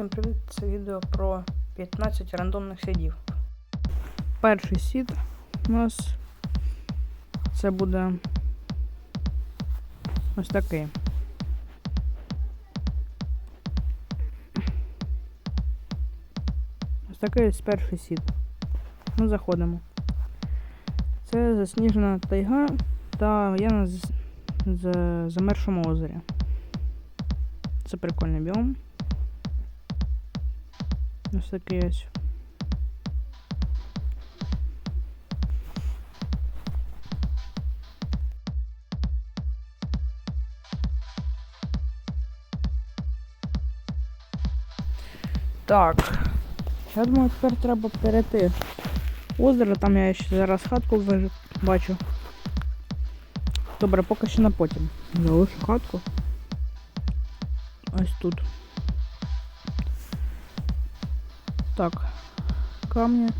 Всім привіт! Це відео про 15 рандомних сідів. Перший сід у нас це буде ось такий. Ось такий ось перший сід. Ну, заходимо. Це засніжена тайга та я на замершому озері. Це прикольний біом. Ось такий ось. Так. Я думаю, тепер треба перейти. Озеро, там я ще зараз хатку бачу. Добре, поки що на потім. Залишу хатку. Ось тут. Так. Камні.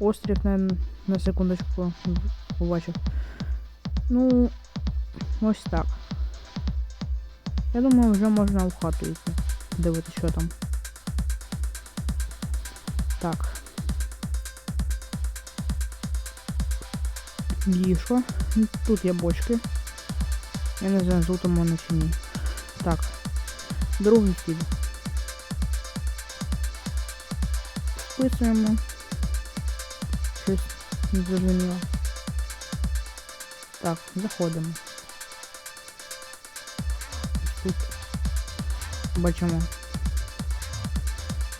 Острів на, на секундочку побачив. Ну, ось так. Я думаю, вже можна в хату йти. Дивитися, що там. Так. Ліжко. Тут є бочки. Я не знаю, у мене чи ні. Так. Другий хід. Вписуємо. Щось не зрозуміло. Так, заходимо. Тут бачимо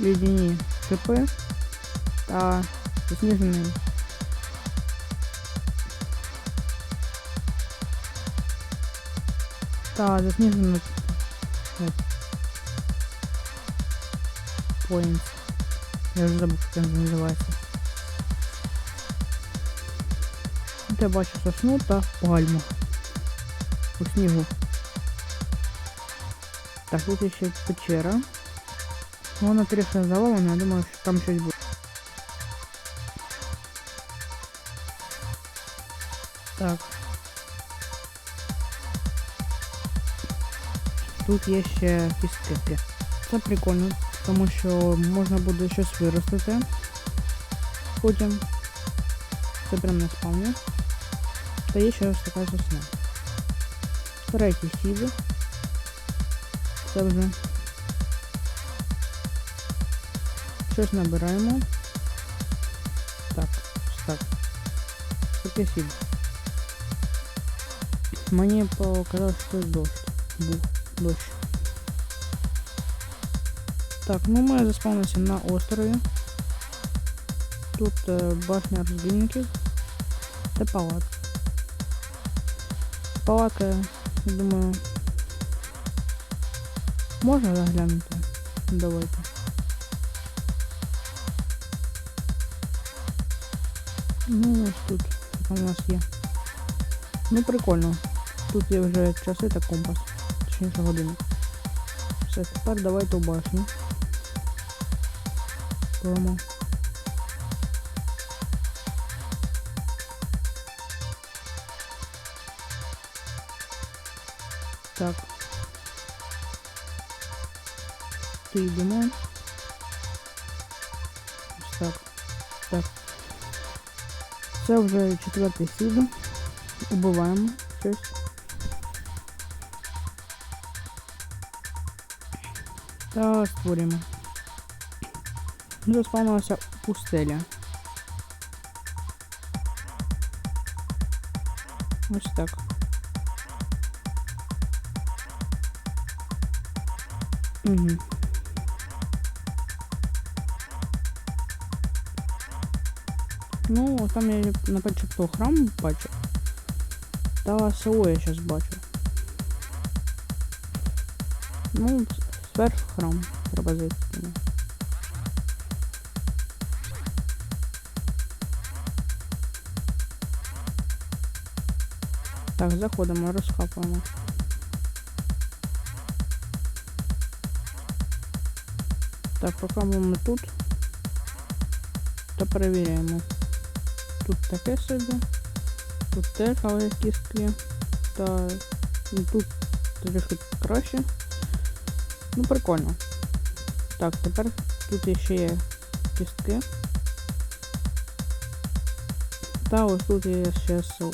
лідяні шипи та засніжений та засніжений Points. Я вже забув, як він називається. Тут я бачу сосну та пальму. У снігу. Так, тут є ще печера. Вона трішки завалена, я думаю, що там щось буде. Так. Тут є ще кістки. Це прикольно, тому що можна буде щось виростити. Потім. Це прям на спавні. Та є ще ось така сосна. Третій сіду. Це вже. Щось набираємо. Так, так. Таке сіду. Мені показалось, що дощ. Був дощ. Так, ну ми заспавнилися на острові. Тут е, башня розбійників та палатка. Палатка, я думаю, можна заглянути? Давайте. Ну, ось тут у нас є. Ну, прикольно. Тут є вже часи та компас. Точніше години. Все, тепер давайте у башню. Беремо. Так. Ти йдемо. Ось так. Так. Це вже четвертий сіду. Убиваємо щось. Та створюємо. Заспавнилася пустеля. Ось так. Угу. Ну, там я начебто храм бачу. Та село я зараз бачу. Ну, зверху храм треба. Так, заходимо, розхапуємо. Так, поки ми тут. Та перевіряємо. Тут таке собі. Тут теж, але кістки. Та ну, тут трохи краще. Ну, прикольно. Так, тепер тут ще є кістки. Та ось тут є ще село.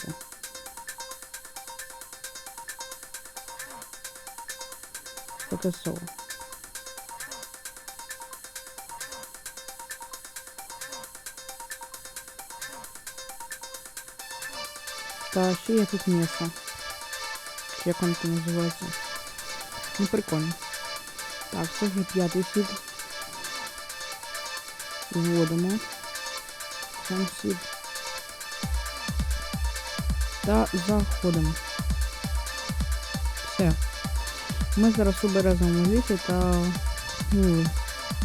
Село. Та ще є тут м'ясо. Як воно там називається? Ну прикольно. Так, це вже п'ятий сід. Вводимо. Сам сід. Та заходимо. Все. Ми зараз у березовому лісі та ну,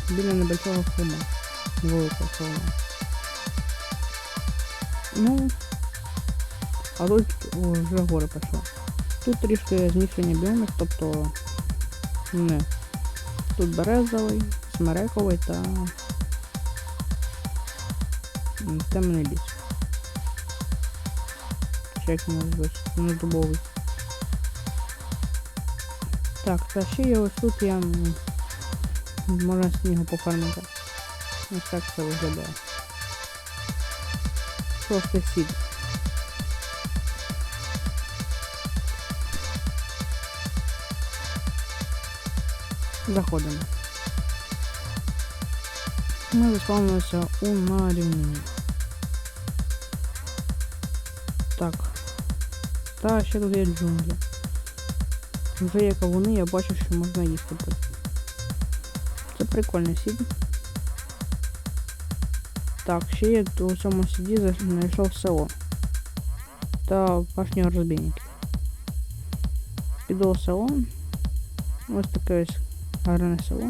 біля небольшого холма. Великого холма. Ну, а тут вже гори пішло. Тут трішки змішані біоми, тобто не. Тут березовий, смерековий та темний ліс. Чи як? Ну, дубовий. Так, та ще є ось тут я можна снігу пофармити. Ось так це виглядає. Шостий сід. Заходимо. Ми заспавнилися у нарівні. Так. Та ще тут є джунглі. Вже є кавуни, я бачу, що можна їсти тут. Це прикольний сід. Так, ще є у цьому сіді знайшов село. Та башню розбійників. Піду у село. Ось таке ось гарне село.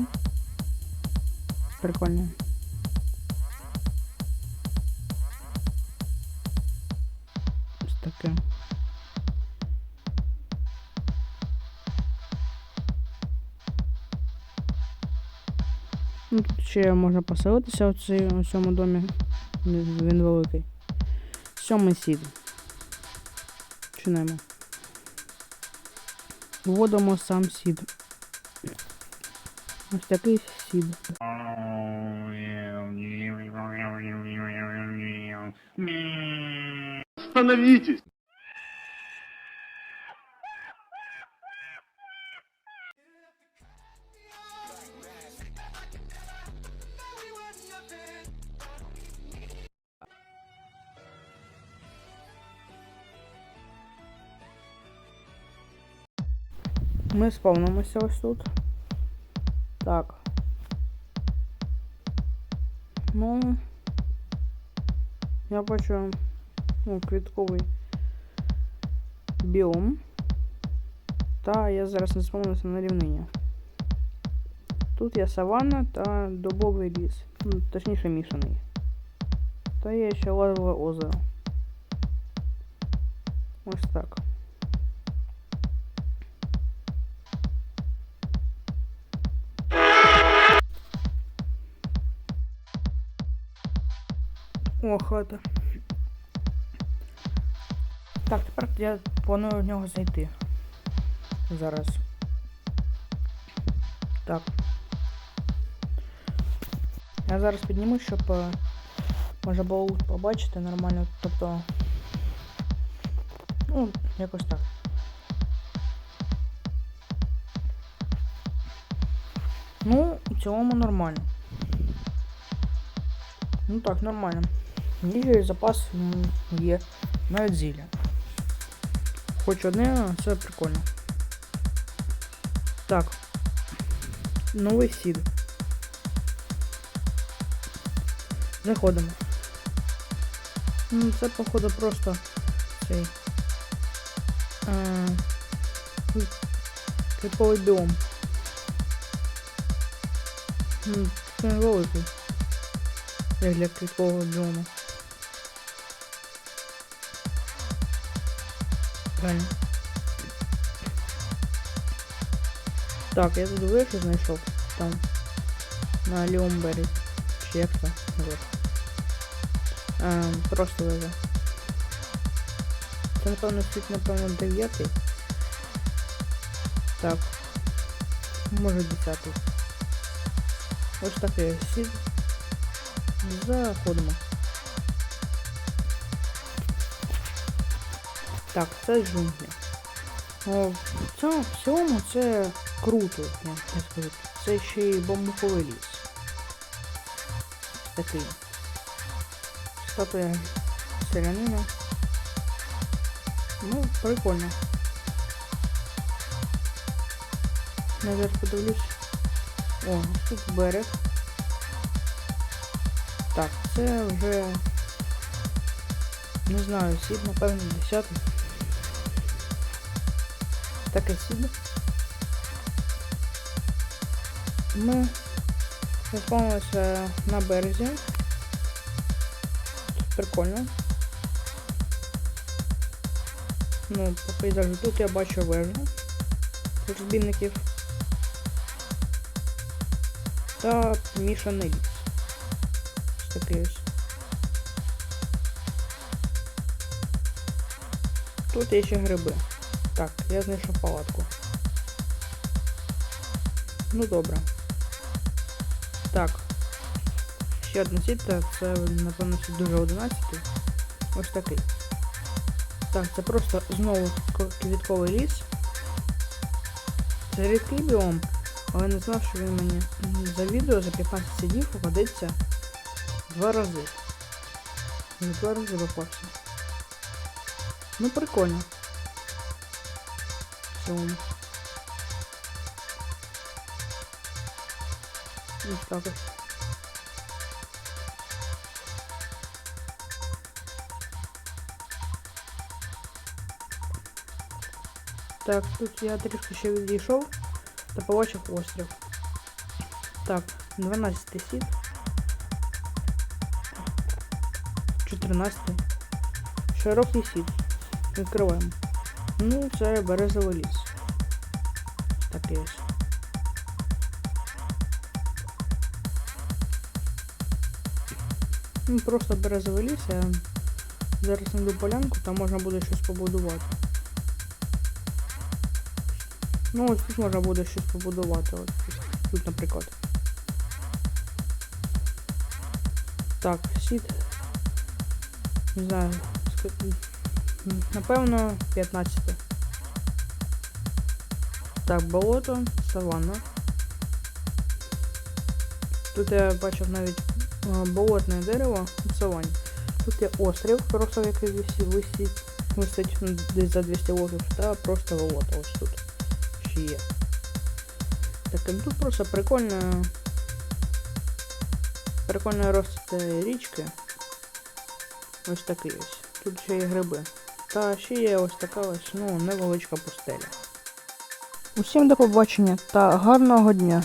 Прикольне. Ну, тут ще можна поселитися у цьому домі. Він великий. Сьомий сід. Чинаємо. Вводимо сам сід. Ось такий сід. Остановитесь! Ми спавнимося ось тут. Так. Ну. Я бачу ну, квітковий біом. Та я зараз не спавнився на рівнині. Тут є саванна та дубовий ліс. Ну, точніше мішаний. Та є ще лавове озеро. Ось так. О, хата. Так, тепер я планую в нього зайти. Зараз. Так. Я зараз підніму, щоб е, можна було побачити нормально. Тобто. Ну, якось так. Ну, в цілому нормально. Ну так, нормально. І запас є. Навіть зілля. Хоч одне, це прикольно. Так. Новий сід. Заходимо. Ну, це, походу, просто цей. А, Криповий біом. Це великий. Як для квіткового біому. Правильно. Так, я тут вишу знайшов. Там. На лівому березі. Чи як це? Вот. Ем, просто вижу. Це напевно світ, напевно, дев'ятий. Так. Може десятий. Ось такий сід. Заходимо. Так, це джунглі. О, в цьому в цьому це круто, я так скажу. Це ще й бамбуковий ліс. Такий. Статуя селянина. Ну, прикольно. Я подивлюсь. О, тут берег. Так, це вже не знаю, сід, напевно, 10. Таке сід. Ми заспавнилися на березі. Тут прикольно. Ну, по пейзажу тут я бачу вежу розбійників та мішаний ліс. Такий ось. Тут є ще гриби. Так, я знайшов палатку. Ну добре. Так. Ще одна сітка, це, напевно, сіт дуже 11. Ось такий. Так, це просто знову квітковий ліс. Це рідкий біом, але не знав, що він мені за відео за 15 сидів попадеться два рази. Не два рази попався. Ну прикольно. В цілому. Ось так. Так, тут я трішки ще відійшов та побачив острів. Так, 12 сіт. 14. Широкий сіт. Відкриваємо. Ну, це березовий ліс. Такий ось. Ну, просто березовий ліс, я зараз знайду полянку, там можна буде щось побудувати. Ну, ось тут можна буде щось побудувати. От тут, наприклад. Так, сіт. Не знаю. м, Напевно, 15. Так, болото, саванна. Тут я бачив навіть е, болотне дерево в саванні. Тут є острів, просто який висить, висить, ну, десь за 200 років, та просто болото ось тут ще є. Так, ну тут просто прикольно. Прикольно росте річки. Ось такий ось. Тут ще є гриби. Та ще є ось така ось, ну, невеличка пустеля. Усім до побачення та гарного дня.